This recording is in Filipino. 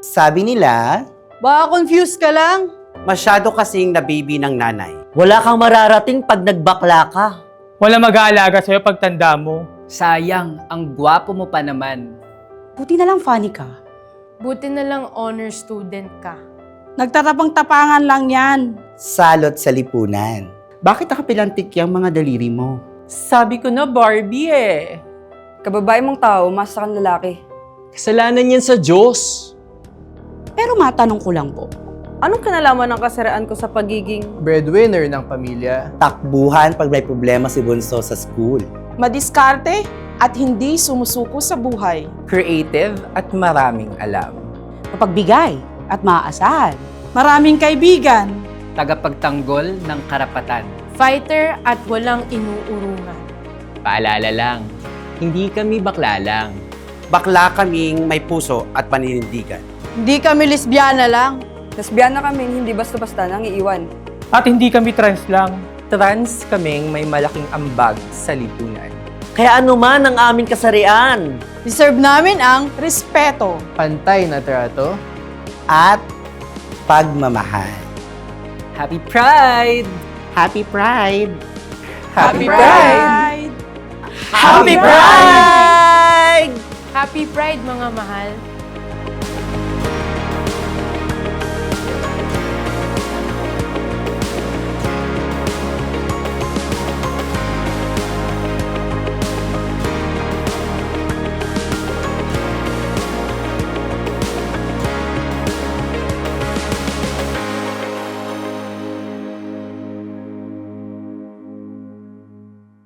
Sabi nila, Baka confused ka lang. masyado kasing na baby ng nanay. Wala kang mararating pag nagbakla ka. Wala mag-aalaga sa'yo pag tanda mo. Sayang, ang gwapo mo pa naman. Buti na lang funny ka. Buti na lang honor student ka. Nagtatapang-tapangan lang yan. Salot sa lipunan. Bakit nakapilantik yung mga daliri mo? Sabi ko na Barbie eh. Kababae mong tao, mas sa lalaki. Kasalanan yan sa Diyos. Pero matanong ko lang po. Anong kanalaman ng kasiraan ko sa pagiging Breadwinner ng pamilya. Takbuhan pag may problema si Bunso sa school. madiskarte at hindi sumusuko sa buhay. Creative at maraming alam. Mapagbigay at maaasahan. Maraming kaibigan. Tagapagtanggol ng karapatan. Fighter at walang inuurungan. Paalala lang, hindi kami bakla lang. Bakla kaming may puso at paninindigan. Hindi kami lesbiana lang. Lesbiana kami, hindi basta-basta nang iiwan. At hindi kami trans lang. trans kaming may malaking ambag sa lipunan. Kaya ano man ang aming kasarian. Deserve namin ang respeto. Pantay na trato. At pagmamahal. Happy Pride! Happy Pride! Happy Pride! Happy Pride! Happy Pride mga mahal!